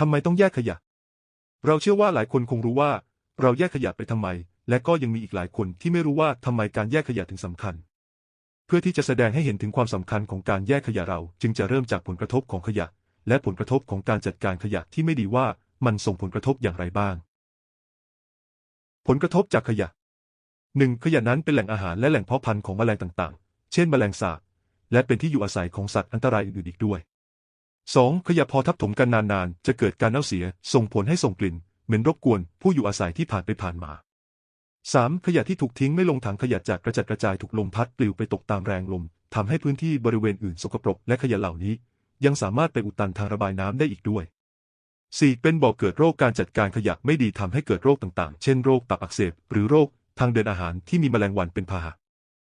ทำไมต้องแยกขยะ เราเชื่อว่าหลายคนคงรู้ว่า เราแยกขยะไปทำไม และก็ยังมีอีกหลายคนที่ไม่รู้ว่าทำไมการแยกขยะถึงสำคัญ เพื่อที่จะแสดงให้เห็นถึงความสำคัญของการแยกขยะเราจึงจะเริ่มจากผลกระทบของขยะ และผลกระทบของการจัดการขยะที่ไม่ดีว่ามันส่งผลกระทบอย่างไรบ้าง ผลกระทบจากขยะ 1. ขยะนั้นเป็นแหล่งอาหารและแหล่งเพาะพันธุ์ของแมลงต่างๆ เช่น แมลงสาบ และเป็นที่อยู่อาศัยของสัตว์อันตรายอื่นๆอีกด้วย 2. ขยะพอทับถมกันนานๆ จะเกิดการเน่าเสีย ส่งผลให้ส่งกลิ่น เหม็นรบกวนผู้อยู่อาศัยที่ผ่านไปผ่านมา 3. ขยะที่ถูกทิ้งไม่ลงถังขยะจากกระจัดกระจายถูกลมพัดปลิวไปตกตามแรงลมทำให้พื้นที่บริเวณอื่นสกปรกและขยะเหล่านี้ ยังสามารถไปอุดตันทางระบายน้ำได้อีกด้วย 4. เป็นบ่อเกิดโรคการจัดการขยะไม่ดีทำให้เกิดโรคต่างๆ เช่นโรคตับอักเสบหรือโรคทางเดินอาหารที่มีแมลงวันเป็นพาหะ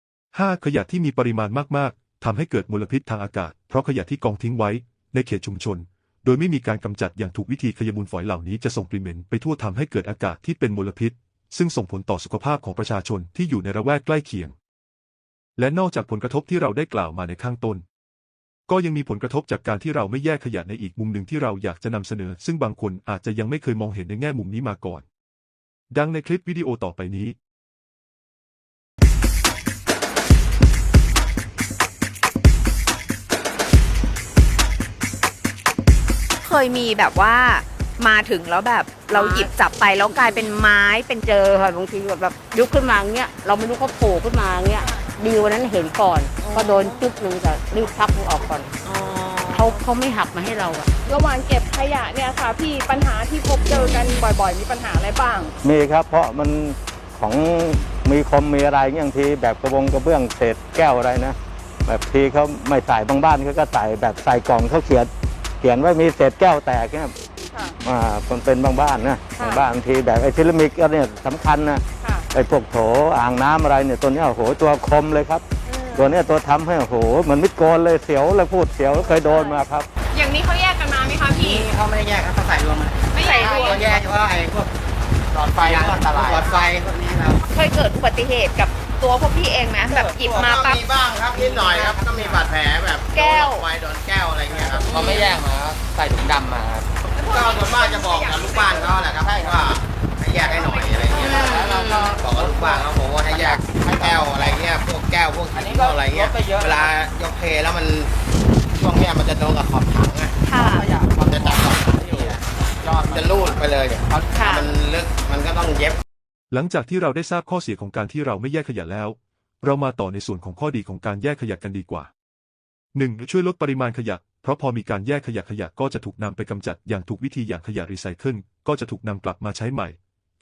5. ขยะที่มีปริมาณมากๆทำให้เกิดมลพิษทางอากาศ เพราะขยะที่กองทิ้งไว้ ในเขตชุมชน โดยไม่มีการกำจัดอย่างถูกวิธีขยะมูลฝอยเหล่านี้จะส่งกลิ่นเหม็นไปทั่วทำให้เกิดอากาศที่เป็นมลพิษ ซึ่งส่งผลต่อสุขภาพของประชาชนที่อยู่ในระแวกใกล้เคียง และนอกจากผลกระทบที่เราได้กล่าวมาในข้างต้น ก็ยังมีผลกระทบจากการที่เราไม่แยกขยะในอีกมุมหนึ่งที่เราอยากจะนำเสนอ ซึ่งบางคนอาจจะยังไม่เคยมองเห็นในแง่มุมนี้มาก่อน ดังในคลิปวิดีโอต่อไปนี้ เคยมีแบบว่ามาถึงแล้วแบบเราหยิบจับไปแล้วกลายเป็นไม้เป็นเจอค่ะบางทีแบบแบบยุบขึ้นมาอย่างเงี้ยเราไม่รู้เขาโผล่ขึ้นมาอย่างเงี้ยดีวันนั้นเห็นก่อนก็โดนจุ๊บหนึ่งแต่รีบพักมันออกก่อนเขาเขาไม่หักมาให้เราอะระหว่างเก็บขยะเนี่ยค่ะพี่ปัญหาที่พบเจอกันบ่อยๆ มีปัญหาอะไรบ้าง มีครับ เพราะมันของมีคมมีอะไรเงี้ยบางทีแบบกระบงกระเบื้องเศษแก้วอะไรนะ แบบทีเขาไม่ใส่บางบ้านเขาก็ใส่แบบใส่กล่องเขาเขียน เขียนว่ามีเศษแก้วแตกเนี่ยค่ะ อ่ามันเป็นบางบ้านนะค่ะ บางบ้านบางทีแบบไอ้ซิรามิกก็เนี่ยสำคัญนะค่ะไอ้พวกโถอ่างน้ำอะไรเนี่ยตัวเนี้ยโอ้โหตัวคมเลยครับ อืมตัวเนี้ยตัวทำให้โอ้โหเหมือนมิดโกนเลยเสียวเลยพูดเสียวเคยโดนมาครับ อย่างนี้เขาแยกกันมาไหมคะพี่ นี่เขาไม่ได้แยกครับเขาใส่รวมกันไม่ใส่รวเขามแยกเฉพาะไอ้พวกหลอดไฟพวกอันตรายหลอดไฟพวกนี้ครับ เคยเกิดอุบัติเหตุกับ ตัวพวกพี่เองไหมแบบหยิบมาปั๊บมีบ้างครับนิดหน่อยครับก็มีบาดแผลแบบแก้ว โดนหลอดไฟโดนแก้วอะไรเงี้ยครับเขาไม่แยกมาครับใส่ถุงดำมาครับก็ส่วนมากจะบอกกับลูกบ้านเขาแหละครับว่าให้แยกให้หน่อยอะไรเงี้ยแล้วเราก็บอกกับลูกบ้านเขาบอกว่าให้แยกให้แก้วอะไรเงี้ยพวกแก้วพวกหินพวกอะไรเงี้ยเวลายกเทแล้วมันช่วงเนี้ยมันจะโดนกับขอบถังอะค่ะมันจะจับขอบถังอยู่ยอดมันจะลูดไปเลยเนี่ยค่ะ มันลึกมันก็ต้องเย็บ หลังจากที่เราได้ทราบข้อเสียของการที่เราไม่แยกขยะแล้ว เรามาต่อในส่วนของข้อดีของการแยกขยะกันดีกว่า 1. ช่วยลดปริมาณขยะ เพราะพอมีการแยกขยะขยะก็จะถูกนำไปกำจัดอย่างถูกวิธีอย่างขยะรีไซเคิลก็จะถูกนำกลับมาใช้ใหม่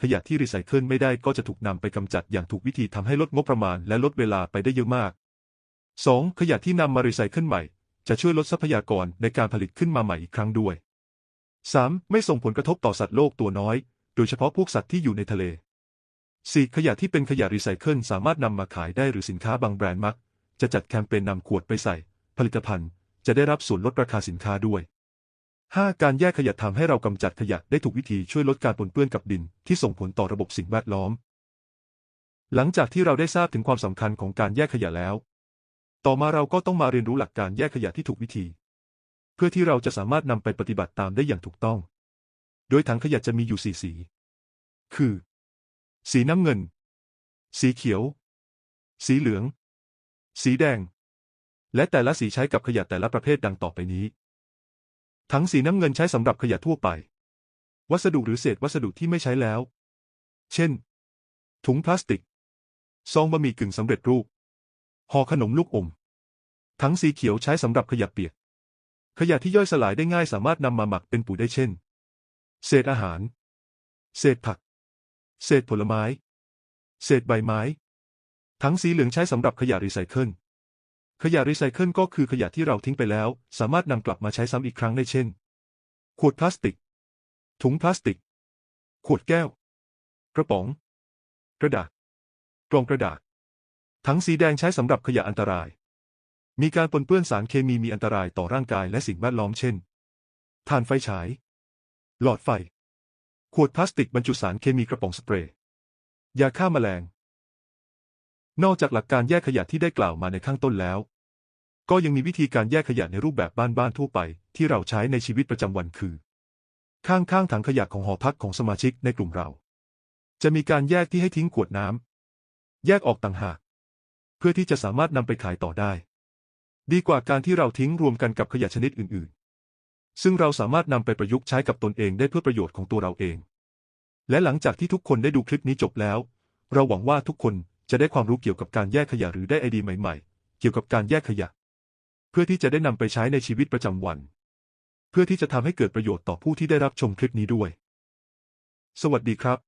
ขยะที่รีไซเคิลไม่ได้ก็จะถูกนำไปกำจัดอย่างถูกวิธีทำให้ลดงบประมาณและลดเวลาไปได้เยอะมาก 2. ขยะที่นำมารีไซเคิลใหม่ จะช่วยลดทรัพยากรในการผลิตขึ้นมาใหม่อีกครั้งด้วย 3. ไม่ส่งผลกระทบต่อสัตว์โลกตัวน้อย โดยเฉพาะพวกสัตว์ที่อยู่ในทะเล 4. ขยะที่เป็นขยะรีไซเคิลสามารถนำมาขายได้หรือสินค้าบางแบรนด์มัก จะจัดแคมเปญนำขวดไปใส่ ผลิตภัณฑ์ จะได้รับส่วนลดราคาสินค้าด้วย 5. การแยกขยะทำให้เรากำจัดขยะได้ถูกวิธีช่วยลดการปนเปื้อนกับดินที่ส่งผลต่อระบบสิ่งแวดล้อม หลังจากที่เราได้ทราบถึงความสำคัญของการแยกขยะแล้ว ต่อมาเราก็ต้องมาเรียนรู้หลักการแยกขยะที่ถูกวิธี เพื่อที่เราจะสามารถนำไปปฏิบัติตามได้อย่างถูกต้อง โดยถังขยะจะมีอยู่สี่สี คือ สีน้ำเงิน สีเขียว สีเหลือง สีแดง และแต่ละสีใช้กับขยะแต่ละประเภทดังต่อไปนี้ถังสีน้ำเงินใช้สำหรับขยะทั่วไป วัสดุหรือเศษวัสดุที่ไม่ใช้แล้ว เช่น ถุงพลาสติก ซองบะหมี่กึ่งสำเร็จรูป ห่อขนมลูกอมถังสีเขียวใช้สำหรับขยะเปียก ขยะที่ย่อยสลายได้ง่ายสามารถนำมาหมักเป็นปุ๋ยได้เช่น เศษอาหาร เศษผัก เศษผลไม้ เศษใบไม้ ถังสีเหลืองใช้สำหรับขยะรีไซเคิล ขยะรีไซเคิลก็คือขยะที่เราทิ้งไปแล้ว สามารถนำกลับมาใช้ซ้ำอีกครั้งได้เช่น ขวดพลาสติก ถุงพลาสติก ขวดแก้ว กระป๋อง กระดาษ กล่องกระดาษ ถังสีแดงใช้สำหรับขยะอันตราย มีการปนเปื้อนสารเคมีมีอันตรายต่อร่างกายและสิ่งแวดล้อมเช่น ถ่านไฟฉาย หลอดไฟ ขวดพลาสติกบรรจุสารเคมีกระป๋องสเปรย์ยาฆ่าแมลง นอกจากหลักการแยกขยะที่ได้กล่าวมาในข้างต้นแล้ว ก็ยังมีวิธีการแยกขยะในรูปแบบบ้านๆทั่วไป ที่เราใช้ในชีวิตประจำวันคือ ข้างๆถังขยะของหอพักของสมาชิกในกลุ่มเรา จะมีการแยกที่ให้ทิ้งขวดน้ำแยกออกต่างหาก เพื่อที่จะสามารถนำไปขายต่อได้ ดีกว่าการที่เราทิ้งรวมกันกับขยะชนิดอื่นๆ ซึ่งเราสามารถนำไปประยุกต์ใช้กับตนเองได้เพื่อประโยชน์ของตัวเราเอง และหลังจากที่ทุกคนได้ดูคลิปนี้จบแล้ว เราหวังว่าทุกคนจะได้ความรู้เกี่ยวกับการแยกขยะหรือได้ไอเดียใหม่ๆ เกี่ยวกับการแยกขยะ เพื่อที่จะได้นำไปใช้ในชีวิตประจำวัน เพื่อที่จะทำให้เกิดประโยชน์ต่อผู้ที่ได้รับชมคลิปนี้ด้วย สวัสดีครับ